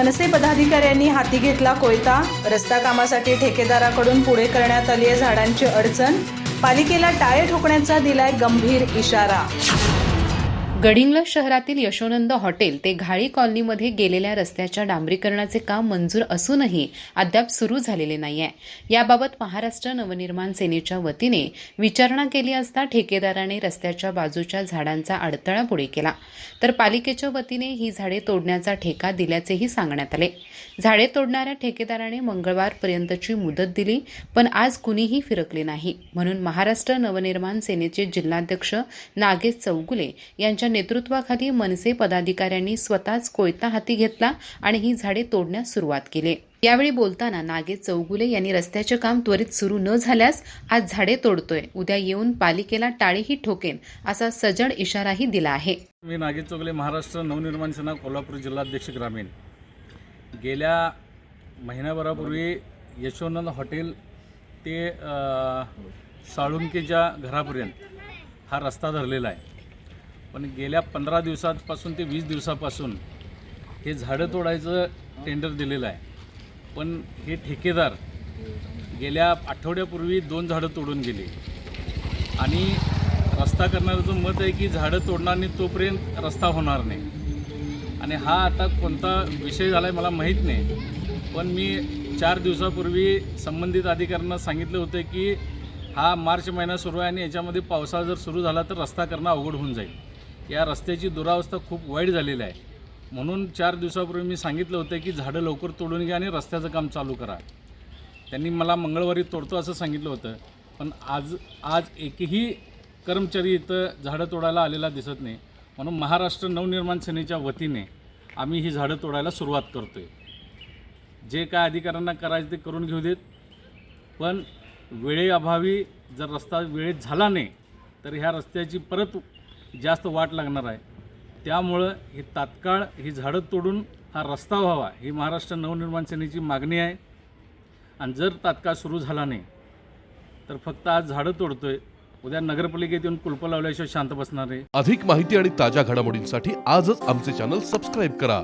मनसे पदाधिकाऱ्यांनी हाती घेतला कोयता. रस्ता कामासाठी ठेकेदाराकडून पुढे करण्यात आली आहे झाडांची अडचण. पालिकेला टाळे ठोकण्याचा दिलाय गंभीर इशारा. गडिंग्लज शहरातील यशोनंद हॉटेल ते घाळी कॉलनीमध्ये गेलेल्या रस्त्याच्या डांबरीकरणाचे काम मंजूर असूनही अद्याप सुरू झालेले नाही आहे याबाबत महाराष्ट्र नवनिर्माण सेनेच्या वतीने विचारणा केली असता ठेकेदाराने रस्त्याच्या बाजूच्या झाडांचा अडथळा पुढे केला. तर पालिकेच्या वतीने ही झाडे तोडण्याचा ठेका दिल्याचेही सांगण्यात आले. झाडे तोडणाऱ्या ठेकेदाराने मंगळवारपर्यंतची मुदत दिली पण आज कुणीही फिरकले नाही. म्हणून महाराष्ट्र नवनिर्माण सेनेचे जिल्हाध्यक्ष नागेश चौगुले यांच्या नेतृत्वाखाली मनसे पदाधिकाऱ्यांनी स्वतःच कोयता हाती घेतला आणि ही झाडे तोडण्यास सुरुवात केली. यावेळी बोलताना नागे चौगुले यांनी रस्त्याचे काम त्वरित सुरू न झाल्यास आज झाडे तोडतोय. उद्या येऊन पालिकेला टाळीही ठोकेन असा सजड इशाराही दिला आहे. मी नागे चौगुले महाराष्ट्र नवनिर्माण सेना कोल्हापूर जिल्हाध्यक्ष ग्रामीण. गेल्या महिन्याभरापूर्वी यशोनंद हॉटेल ते साळुंकेच्या घरापर्यंत हा रस्ता धरलेला आहे. पण गेल्या पंधरा दिवसांपासून ते वीस दिवसापासून हे झाडं तोडायचं टेंडर दिलेलं आहे. पण हे ठेकेदार गेल्या आठवड्यापूर्वी दोन झाडं तोडून गेले. आणि रस्ता करणाऱ्याचं मत आहे की झाडं तोडणार नाही तोपर्यंत रस्ता होणार नाही. आणि हा आता कोणता विषय झाला आहे मला माहीत नाही. पण मी चार दिवसापूर्वी संबंधित अधिकाऱ्यांना सांगितलं होतं की हा मार्च महिना सुरू आहे आणि याच्यामध्ये पावसाळा जर सुरू झाला तर रस्ता करणं अवघड होऊन जाईल. या रस्त्याची दुरावस्था खूप वाईट झालेली आहे. म्हणून चार दिवसापूर्वी मी सांगितलं होतं की झाडं लवकर तोडून घ्या आणि रस्त्याचं काम चालू करा. त्यांनी मला मंगळवारी तोडतो असं सांगितलं होतं. पण आज आज एकही कर्मचारी इथं झाडं तोडायला आलेला दिसत नाही. म्हणून महाराष्ट्र नवनिर्माण सेनेच्या वतीने आम्ही ही झाडं तोडायला सुरुवात करतो आहे जे काय अधिकाऱ्यांना करायचं ते करून घेऊ देत. पण वेळेअभावी जर रस्ता वेळेत झाला नाही तर ह्या रस्त्याची परत जास्त वाट लागणार आहे. त्यामुळं ही तात्काळ ही झाडं तोडून हा रस्ता व्हावा ही महाराष्ट्र नवनिर्माण सेनेची मागणी आहे. आणि जर तात्काळ सुरू झाला नाही तर फक्त आज झाडं तोडतोय. उद्या नगरपालिकेत येऊन कुलप लावल्याशिवाय शांत बसणार आहे अधिक माहिती आणि ताज्या घडामोडींसाठी आजच आमचे चॅनल सबस्क्राईब करा.